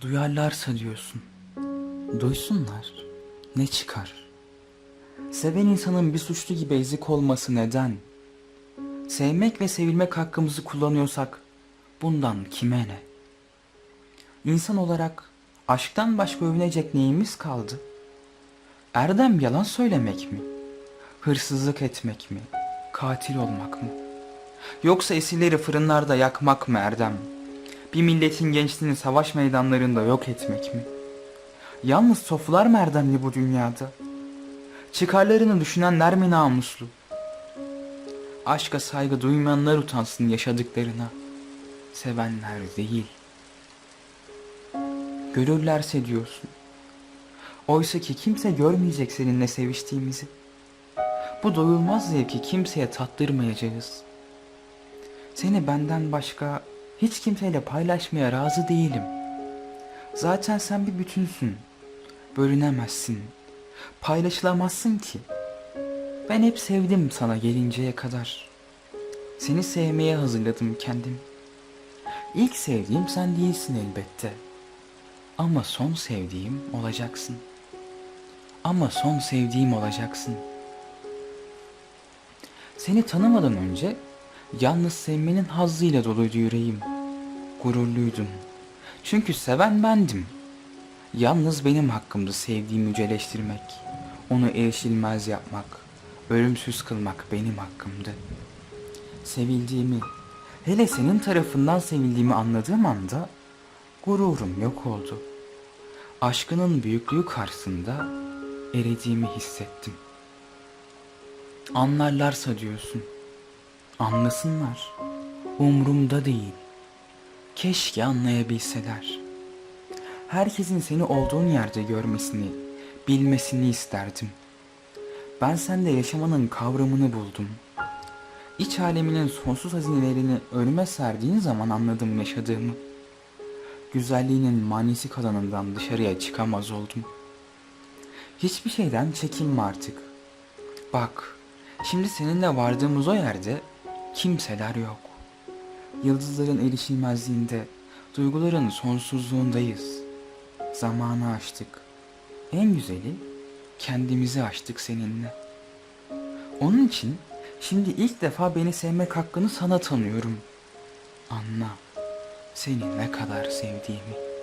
Duyarlarsa diyorsun. Duysunlar. Ne çıkar? Seven insanın bir suçlu gibi ezik olması neden? Sevmek ve sevilmek hakkımızı kullanıyorsak bundan kime ne? İnsan olarak aşktan başka övünecek neyimiz kaldı? Erdem yalan söylemek mi? Hırsızlık etmek mi? Katil olmak mı? Yoksa esirleri fırınlarda yakmak mı Erdem? Bir milletin gençliğini savaş meydanlarında yok etmek mi? Yalnız sofular mı erdemli bu dünyada? Çıkarlarını düşünenler mi namuslu? Aşka saygı duymayanlar utansın yaşadıklarına. Sevenler değil. Görürlerse diyorsun. Oysa ki kimse görmeyecek seninle seviştiğimizi. Bu doyulmaz zevki kimseye tattırmayacağız. Seni benden başka hiç kimseyle paylaşmaya razı değilim. Zaten sen bir bütünsün. Bölünemezsin. Paylaşılamazsın ki. Ben hep sevdim sana gelinceye kadar. Seni sevmeye hazırladım kendim. İlk sevdiğim sen değilsin elbette. Ama son sevdiğim olacaksın. Ama son sevdiğim olacaksın. Seni tanımadan önce yalnız sevmenin hazzıyla doluydu yüreğim. Gururluydum. Çünkü seven bendim. Yalnız benim hakkımdı sevdiğimi yüceleştirmek. Onu erişilmez yapmak, ölümsüz kılmak benim hakkımdı. Sevildiğimi, hele senin tarafından sevildiğimi anladığım anda gururum yok oldu. Aşkının büyüklüğü karşısında eridiğimi hissettim. Anlarlarsa diyorsun. Anlasınlar. Umrumda değil. Keşke anlayabilseler. Herkesin seni olduğun yerde görmesini, bilmesini isterdim. Ben sende yaşamanın kavramını buldum. İç aleminin sonsuz hazinelerini önüme serdiğin zaman anladım yaşadığımı. Güzelliğinin manisi kalanından dışarıya çıkamaz oldum. Hiçbir şeyden çekinme artık. Bak, şimdi seninle vardığımız o yerde kimseler yok. Yıldızların erişilmezliğinde, duyguların sonsuzluğundayız. Zamanı aştık. En güzeli kendimizi aştık seninle. Onun için şimdi ilk defa beni sevmek hakkını sana tanıyorum. Anla seni ne kadar sevdiğimi.